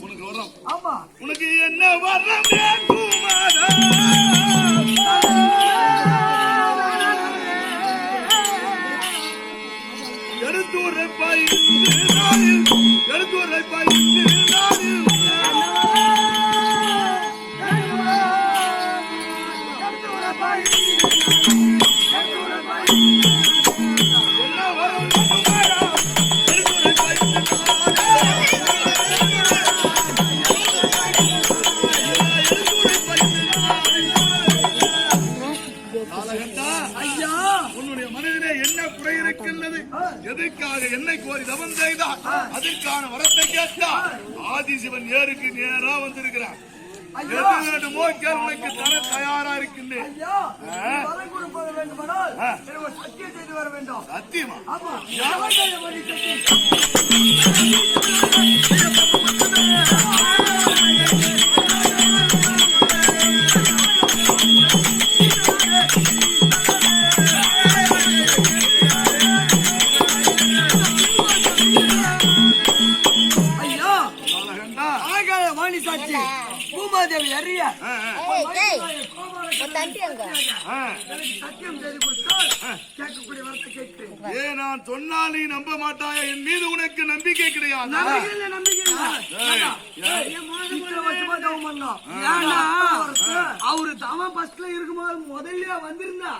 உனக்கு ஆமா உனக்கு என்ன வரம்? சத்தியமா? அவரு தவம் ஃபர்ஸ்ட்ல இருக்கும்போது முதல்லயே வந்திருந்தா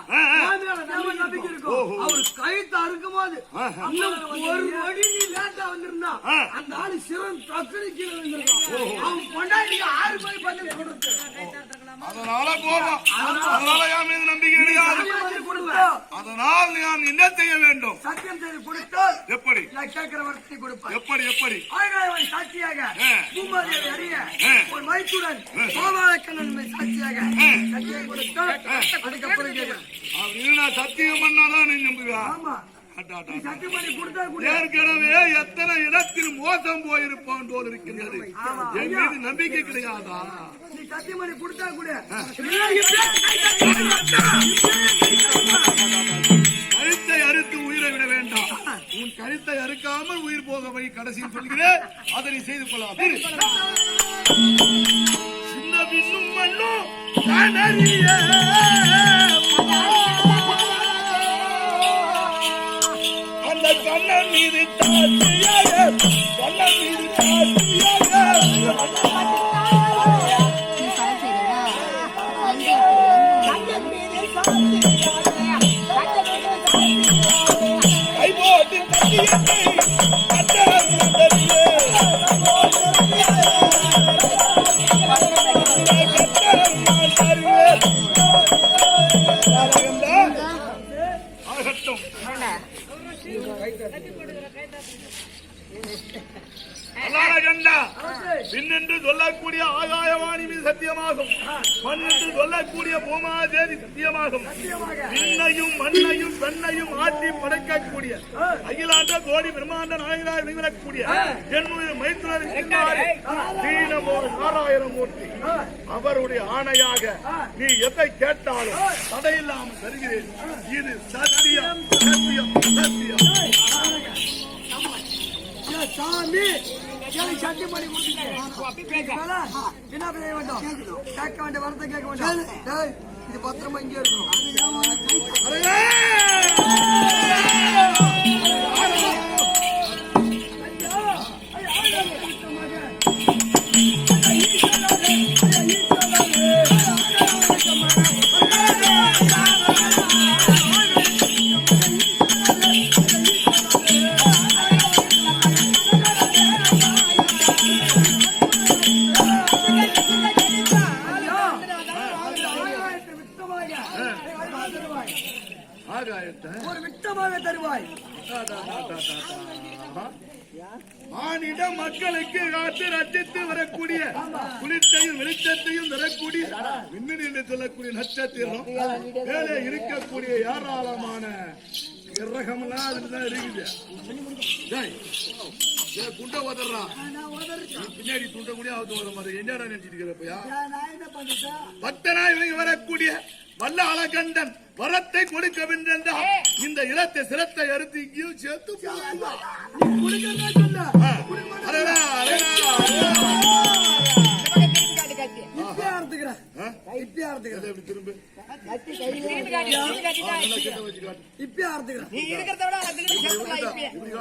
நம்பிக்கை இருக்கும். அவரு கழுத்து அறுக்கும்போது, இன்னும் ஒரு நொடி நீ லேட்டா வந்திருந்தா. அந்த ஆளு சிவன் டக்குனு கீழே விழுந்திருக்கும். அவன் பொண்டாட்டிக்கு ஆறு போய் பதில் கொடுத்து. அதனால கோபம் அதனால என் மீது நம்பிக்கை கிடையாது சத்தியம் அதனால் நான் என்ன செய்ய வேண்டும்? சத்தியம் செய்து கொடுத்தால் எப்படி? நான் கேட்கிற வார்த்தை கொடுப்பேன். எப்படி எப்படி? ஆகாயவன் சாட்சியாக. பூமாதேவி அறிய. ஒரு மைத்துடன் கோபாலக்கண்ணன் சாட்சியாக சத்தியை கொடுத்தால் அதுக்கப்புறம் கேட்கிறேன். அப்படின்னு நான் சத்தியம் பண்ணாதான் நீ நம்புவியா ஆமா. ஏற்கனவே எத்தனை இடத்தில் மோசம் போயிருப்பான் போல் இருக்கிறது. என் மீது நம்பிக்கை கிடையாதா? நீ சத்தியம் பண்ணி கொடுத்தா கூட. கழுத்தை அறுத்து உயிரை விட வேண்டாம். உன் கழுத்தை அறுக்காமல் உயிர் போக வை கடைசியில் சொல்கிறேன். அதை நீ செய்து கொள்ளலாம். சின்ன பின்னும் மண்ணும் கண்ணன் விண்ணையும் மண்ணையும் பெண்ணையும் ஆட்டி படைக்கக்கூடிய அகிலாண்ட கோடி பிரம்மாண்ட நாயகராக விளங்கக்கூடிய என்னுடைய மைத்துனர் இருக்கின்றாரே, தீனமோ நாராயணமூர்த்தி அவருடைய ஆணையாக நீ எதை கேட்டாலும் தடையில்லாமல் தருகிறேன். இது சத்தியம் சத்தியம் சத்தியம். ஏ சாமி. சத்தியம் பண்ணி கொடுத்துட்டேன் என்ன செய்ய வேண்டும்? கேட்க வேண்டிய வார்த்தை கேட்க வேண்டாம். இது பத்திரமா இங்கே இருக்கணும். நட்சத்திரம் மேலே இருக்கக்கூடிய ஏராளமான கிரகம்லாம் அதுலதான் இருக்குது. குண்டை. பின்னாடி துண்ட கூட அவுத்து வர மாதிரி. என்னடா நினைச்சிட்டு இருக்கிறப்பயா? பக்தனா இவங்க வரக்கூடிய வல்ல அழகண்டன் வரத்தை கொடுக்க வேண்டும் இந்த இளத்தை சிரத்தை அறுத்து இங்கேயும் சேர்த்து போடுவா. அறுத்துக்கிறேன். இப்பயே அறுத்துக்கிறேன். திரும்பு. இப்பயே அறுத்துக்கிறேன். நீ இருக்கிறத விட அதை திரும்பி சேர்த்துக்கலாம் இப்படி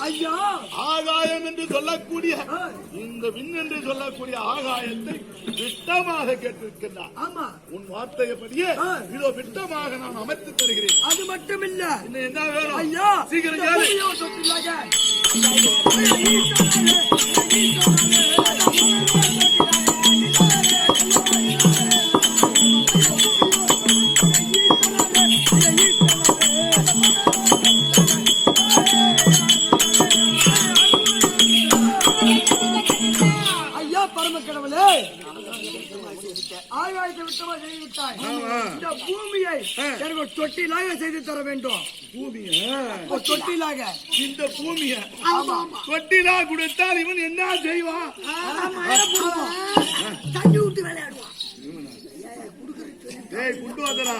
ஐயா. ஆகாயம் என்று சொல்லக்கூடிய இந்த விண் என்று சொல்லக்கூடிய ஆகாயத்தை விட்டமாக கேட்டிருக்கின்றார். ஆமா. உன் வார்த்தையப்படியே. இதோ விட்டமாக நான் அமைத்து தருகிறேன். அது மட்டும் இல்ல இன்னும் என்ன வேணும்? ஐயா சீக்கிரம் கேளு. ஆகாயத்தை விட்டமா செய்து விட்டாய். இந்த பூமியை. எனக்கு தொட்டிலாக செய்து தர வேண்டும். தொட்டிலாக. இந்த பூமிய? தொட்டிலா கொடுத்தால் இவன் என்ன செய்வான்? தண்ணி விட்டு விளையாடுவான். ஏய் குண்டு வாதரா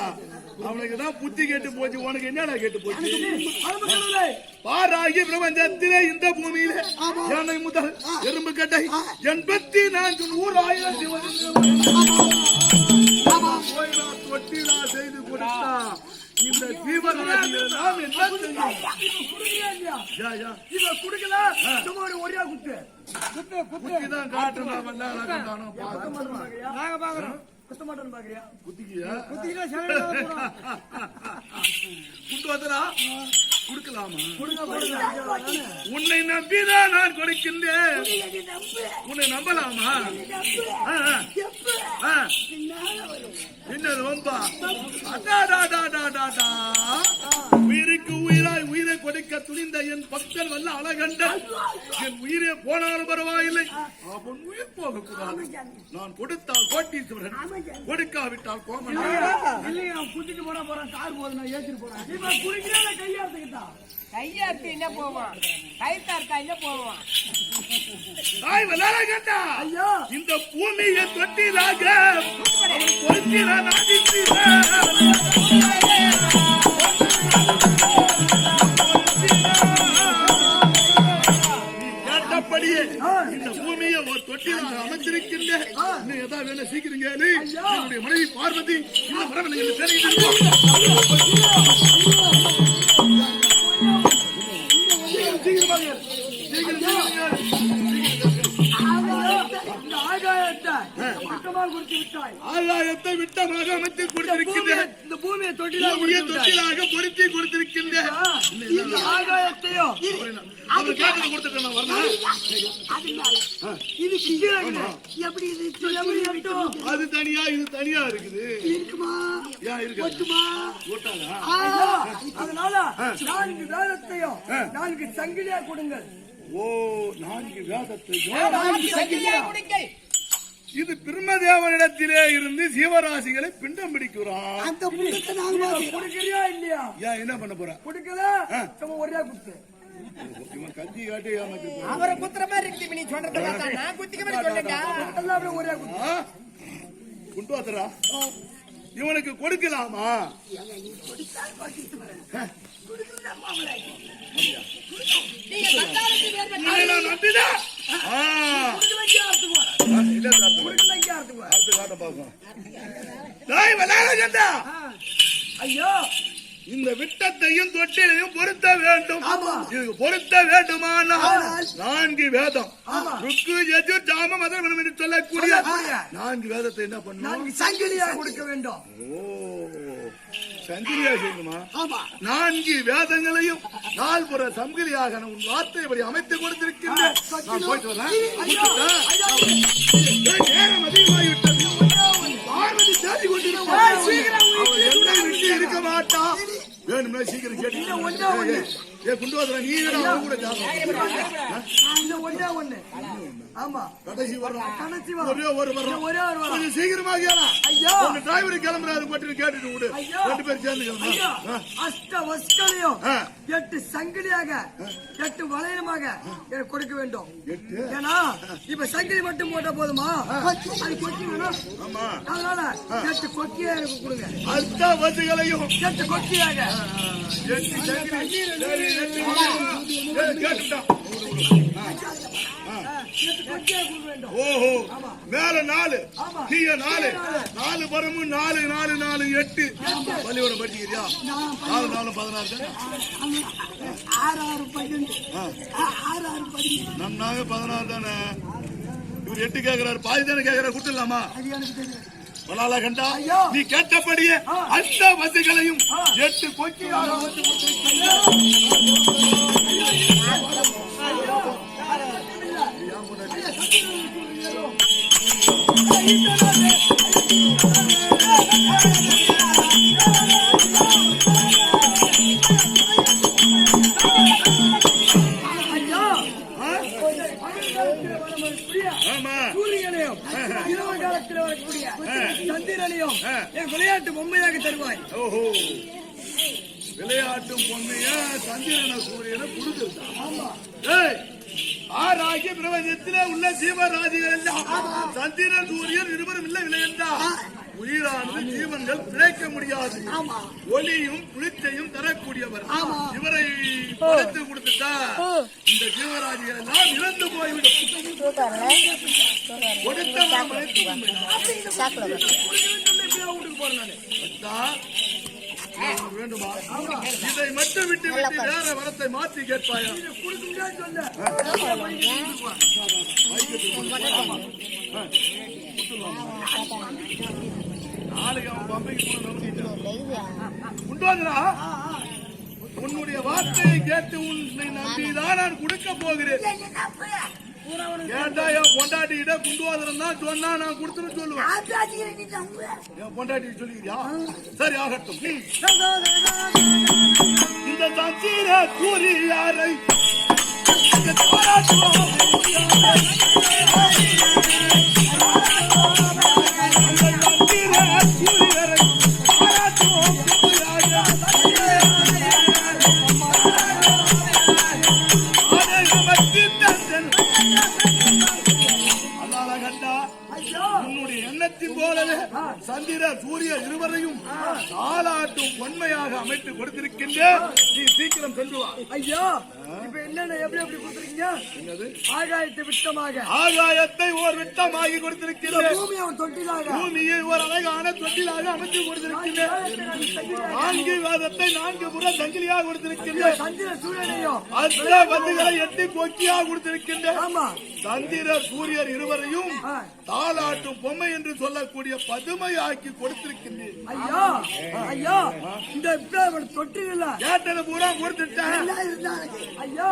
அவனுக்கு தான் புத்தி கேட்டு போச்சு. உனக்கு என்னடா கேட்டு போச்சு? பாராகி பிரபஞ்சத்திலே இந்த பூமியிலே யானை முதல் எறும்பு கட்டை எண்பத்தி நான்கு நூறு கோயிலா தொட்டிலா செய்து கொடுத்தா இந்த நாம் என்ன செய்யும். இவன் குடுக்கல சும்மா ஒரு குத்து. குத்து குத்து. மாட்டேன் பாக்குறியா நாங்க பாக்குறோம் குத்த மாட்டேன் பாக்குறியா? குத்திக்கியா குத்திக்கிட்டா சரி குண்டு கொடுக்கலாமா? கொடுங்க உன்னை நம்பிதான் நான் கொடுக்கின்றேன். உன்னை நம்பலாமா? ஆ, ஆ. ஆ. என்னது வம்பா அடாடாடாடாடாடா. உயிருக்கு உயிராய் உயிரை கொடுக்க துணிந்த என் பக்தன் வல்ல அழகண்டன் என் உயிரே போனாலும் பரவாயில்லை. அவன் உயிர் போகக்கூடாது. நான் கொடுத்தால் கோட்டீஸ்வரன் கொடுக்காவிட்டால் கோமன். இல்லைங்க நான் குத்திட்டு போனா போறேன் கார் போகுது நான் ஏத்திட்டு போறேன். இவன் குடிக்கிறா கையாத்துக்கிட்டா? கையை அறுத்து என்ன போவான்? கைத்தா அறுத்தா என்ன போவான். தாய் வல்லாரகண்டா ஐயா! இந்த பூமியை தொட்டிலாக அவன் பொறுக்கிறான் இந்த பூமியை ஒரு தொட்டிலாக அமைச்சிருக்கின்ற இன்னும் ஏதாவது வேணும் சீக்கிரம் கேளு என்னுடைய மனைவி பார்வதி கொடுத்து விட்டாய். ஆகாயத்தை விட்டமாக அமைத்து கொடுத்திருக்கின்றேன் இந்த பூமியை தொட்டிலா பூமியை தொட்டிலாக பொருத்தி இது கிழக்கு எப்படி இது எப்படி அது தனியா இது தனியா இருக்குது. இருக்குமா? ஏன் இருக்கு? ஒட்டுமா? போட்டாளா ஐயா, அதனால நான்கு வேதத்தையும் நான்கு சங்கிலியா கொடுங்கள். ஓ நான்கு வேதத்தையும் நான்கு சங்கிலியா குடிங்கள். இது பிரம்மதேவனிடத்திலே இருந்து ஜீவராசிகளை பிண்டம் பிடிக்கிறான். அந்த புத்தகத்தை நாங்க கொடுக்கறியா இல்லையா? ஏன் என்ன பண்ண போற? கொடுக்கல? சும்மா ஒரே குத்து. இவன் கத்தி காட்டி ஏமாத்தி. அவரை குத்துற மாதிரி இருக்கு இப்ப நீ சொல்றத பார்த்தா. நான் குத்திக்க மாதிரி எல்லாம் ஒரே குத்து? குண்டு வாத்துறா? இவனுக்கு கொடுக்கலாமா? நீங்க இந்த விட்டத்தையும் தொட்டிலையும் பொருத்த வேண்டும் பொருத்த வேண்டுமானால் நான்கு வேதம் ருக்கு எஜு ஜாம மதம் என்று சொல்லக்கூடிய நான்கு வேதத்தை என்ன பண்ணும் நான்கு சங்கிலியாக கொடுக்க வேண்டும் ஓ சங்கிலியா செய்யணுமா? ஆமா. நான்கு வேதங்களையும் நால்புற சங்கிலியாக உன் வார்த்தை இப்படி அமைத்து கொடுத்திருக்கின்றேன். நேரம் அதிகமாகிவிட்டது. பார்வதி தேடி இருக்க மாட்டா. வேணும்னா சீக்கிரம் கேட்டு ஏய், குண்டு வர நீ என்னடா அவன் கூட ஜாதகம் இந்த ஒண்ணே ஒண்ணு ஆமா. கடைசி வரும். கடைசி. ஒரே ஒரு இந்த ஒரே ஒரு வரும். கொஞ்சம் சீக்கிரமா கேளா. ஐயா. உங்க டிரைவர் கிளம்புறாரு மட்டும் கேட்டுட்டு விடு. ரெண்டு பேரும் சேர்ந்து அஷ்ட வஸ்களையும். எட்டு சங்கிலியாக எட்டு வளையலுமாக எனக்கு கொடுக்க வேண்டும்? ஏன்னா இப்ப சங்கிலி மட்டும் போட்டா போதுமா? அது கொக்கி வேணும் ஆமா. அதனால எட்டு கொக்கியா எனக்கு கொடுங்க. அஷ்ட வசுகளையும். எட்டு கொக்கியாக. எட்டு சங்கிலி. ஓஹோ மேல நாலு ஆமா. கீழே நாலு நாலு. பரமும் நாலு நாலு நாலு எட்டு பள்ளியோட படிக்கிறியா நாலு நாலு பதினாறு தானே ஆறு ஆறு பதினஞ்சு ஆ. ஆறு ஆறு நன்னாக பதினாறு தானே இவர் எட்டு கேக்குறாரு பாதி தானே கேக்குறாரு கொடுத்துடலாமா அது எனக்கு தெரியும் பலாலா கண்டா ஐயா. நீ கேட்டபடியே. அந்த வசுகளையும். எட்டு கொக்கியாக வந்து சூரியனையும். இரவு காலத்தில் வரக்கூடிய சந்திரனையும் என் விளையாட்டு பொம்மையாக தருவாய். ஓஹோ. விளையாட்டும் பொம்மைய சந்திரன சூரியனை கொடுத்துருக்கான் ஆமா. ஏய், ஆறாகிய பிரபஞ்சத்திலே உள்ள ஜீவராஜிகள் எல்லாம் சந்திரன் சூரியன் இருவரும் இல்லை என்றால் உயிரானது ஜீவன்கள் பிழைக்க முடியாது. ஒளியும் குளிர்ச்சியும் தரக்கூடியவர். ஆமா. இவரை படைத்து கொடுத்துட்டா இந்த ஜீவராஜிகள் எல்லாம் இறந்து போய்விடும். கொடுத்த வரம் அனைத்தும் உண்மைதான். வீட்டுக்கு போறேன் நானு அத்தா, உனக்கு வேண்டுமா? இதை மட்டும் விட்டு விட்டு வேற வரத்தை மாற்றி கேட்பாயா? நாளைக்கு அவன் பம்பைக்கு உன்னுடைய வார்த்தையை கேட்டு உன்னை நம்பிதான் நான் கொடுக்க போகிறேன். ஏன்டா என் பொண்டாட்டிகிட்ட குண்டு வாதனம் தான் சொன்னா நான் கொடுத்துன்னு சொல்லுவேன். என் பொண்டாட்டி சொல்லிக்கிறியா சரி ஆகட்டும். இந்த சஞ்சீர கூறி யாரை இந்த விட்டமாக. ஆகாயத்தை ஓர் விட்டமாகி தொட்டிலாக. பூமியை ஒரு அழகான தொட்டிலாக அமைத்து கொடுத்திருக்கின்றேன். நான்கு வேதத்தை நான்கு புற சங்கிலியாக கொடுத்திருக்கின்றேன். சந்திர அந்த வந்துகளை எட்டி கொக்கியாக கொடுத்திருக்கின்றேன். ஆமா. சந்திர சூரியர் இருவரையும். தாளாட்டும் பொம்மை என்று சொல்லக்கூடிய பதுமையாக்கி கொடுத்திருக்கின்றேன். ஐயா ஐயா இந்த தொட்டில கேட்டது பூரா கொடுத்துட்டேன். ஐயா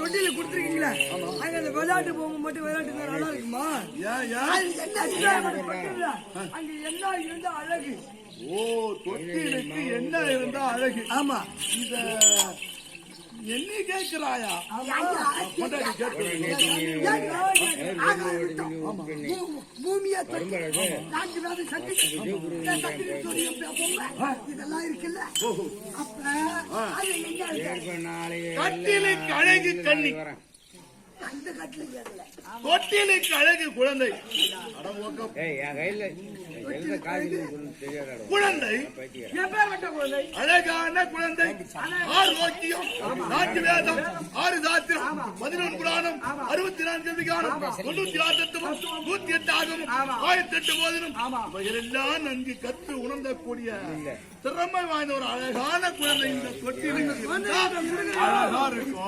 தொட்டில கொடுத்துருக்கீங்களே. அந்த விளையாட்டு போகும் மட்டும் விளையாட்டு நல்லா இருக்குமா? அங்க என்ன இருந்தா அழகு? ஓ தொட்டிலுக்கு என்ன இருந்தா அழகு? ஆமா. இத எண்ணி கேட்கிறாயா பூமியா நான்கு வேத சக்தி இதெல்லாம் இருக்குல்ல கட்டிலுக்கு அழகு கண்ணி தொட்டிலுக்கு அழகு குழந்தை குழந்தை? அழகான குழந்தை. ஆரோக்கியம். நாட்டு வேதம். ஆறு சாத்திரம். பதினொன்று புராணம். அறுபத்தி நான்கு அதிகாரம் தொண்ணூத்தி ஆறு தத்துவம் நூத்தி எட்டு ஆகமும் ஆயிரத்தி எட்டு போதிலும். இவைகளெல்லாம் நன்கு கற்று உணர்ந்தக்கூடிய திறமை வாய்ந்த ஒரு அழகான குழந்தை இந்த தொட்டில் அழகா இருக்கும்.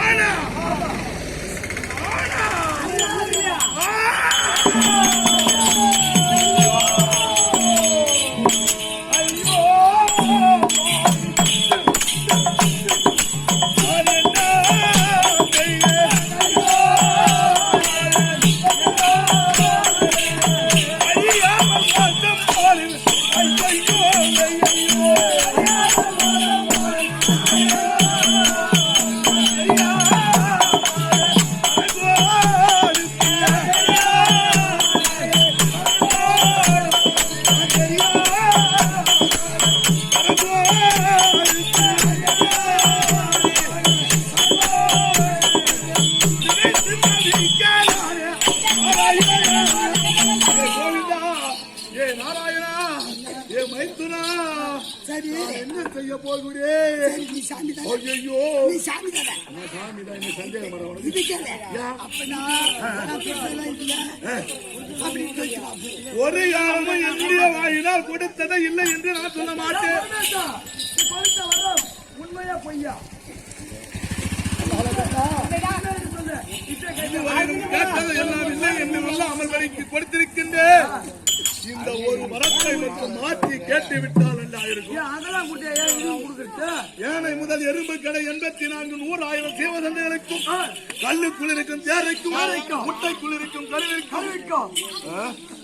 ஆனா மாட்டேன் பரமேசா நீ கொடுத்த வரம் உண்மையா பொய்யா கொடுத்திருக்கின்ற என்று இந்த ஒரு வரத்தை மட்டும் மாற்றி கேட்டு விட்டால் என்ன இருக்கும் அதெல்லாம் கூட்டியா ஏன் முதல் எறும்பு கடை எண்பத்தி நான்கு நூறு ஆயிரம் சேவதந்தைகளுக்கும் கல்லுக்குள் இருக்கும் தேரைக்கும் முட்டைக்குள் இருக்கும் கருவிற்கும்?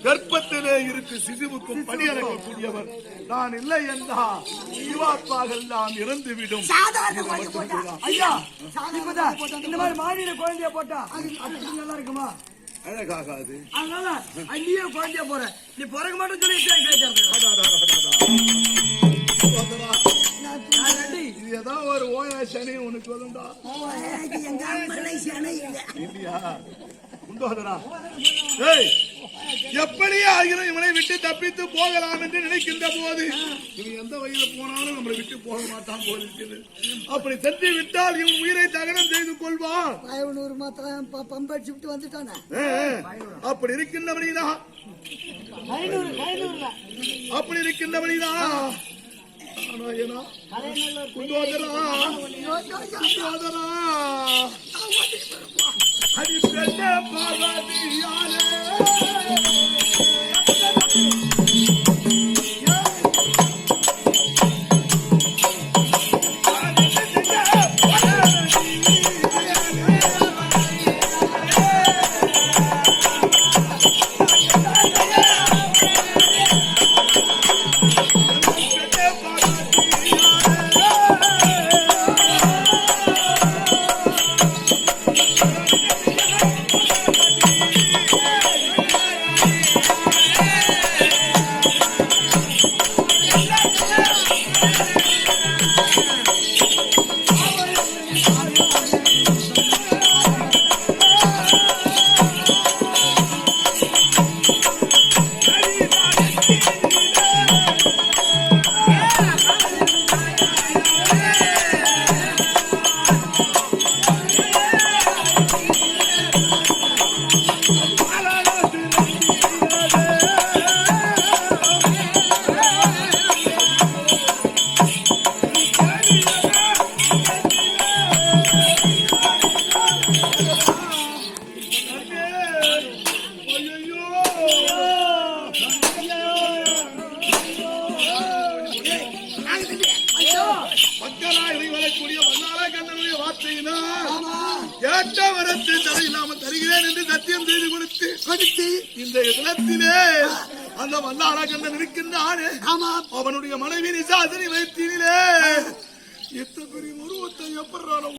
கர்ப்பத்திலே இருக்கு சிசுவுக்கும் பணியறக்கக்கூடியவர் நான் இல்லை என்றால் ஜீவாத்மாக எல்லாம் இறந்துவிடும். ஐயா இந்த மாதிரி மாநில குழந்தைய போட்டா. அது அது நல்லா இருக்குமா? அழகாகாது அதனால அங்கேயே குழந்தைய போற நீ பிறக்க மாட்டேன்னு சொல்லி இது ஏதோ ஒரு ஓயா சனி உனக்கு வரும்டா உண்டோதரா ஏய் எப்படி ஆகிரும் இவனை விட்டு தப்பித்து போகலாம் என்று நினைக்கின்ற போது இவன் எந்த வழியில போனாலும் நம்மளை விட்டு போக மாட்டான் போல இருக்குது. அப்படி சென்று விட்டால் இவன் உயிரை தகனம் செய்து கொள்வான். பயவனூர் மாத்திரம் பம்பு அடிச்சு விட்டு வந்துட்டானே? அப்படி இருக்கின்றபடிதான் அப்படி இருக்கின்றபடிதான் நாராயணா, குண்டோதரா, குண்டோதரா. அடி பெண்ணே பார்வதியாலே. மக்களாய்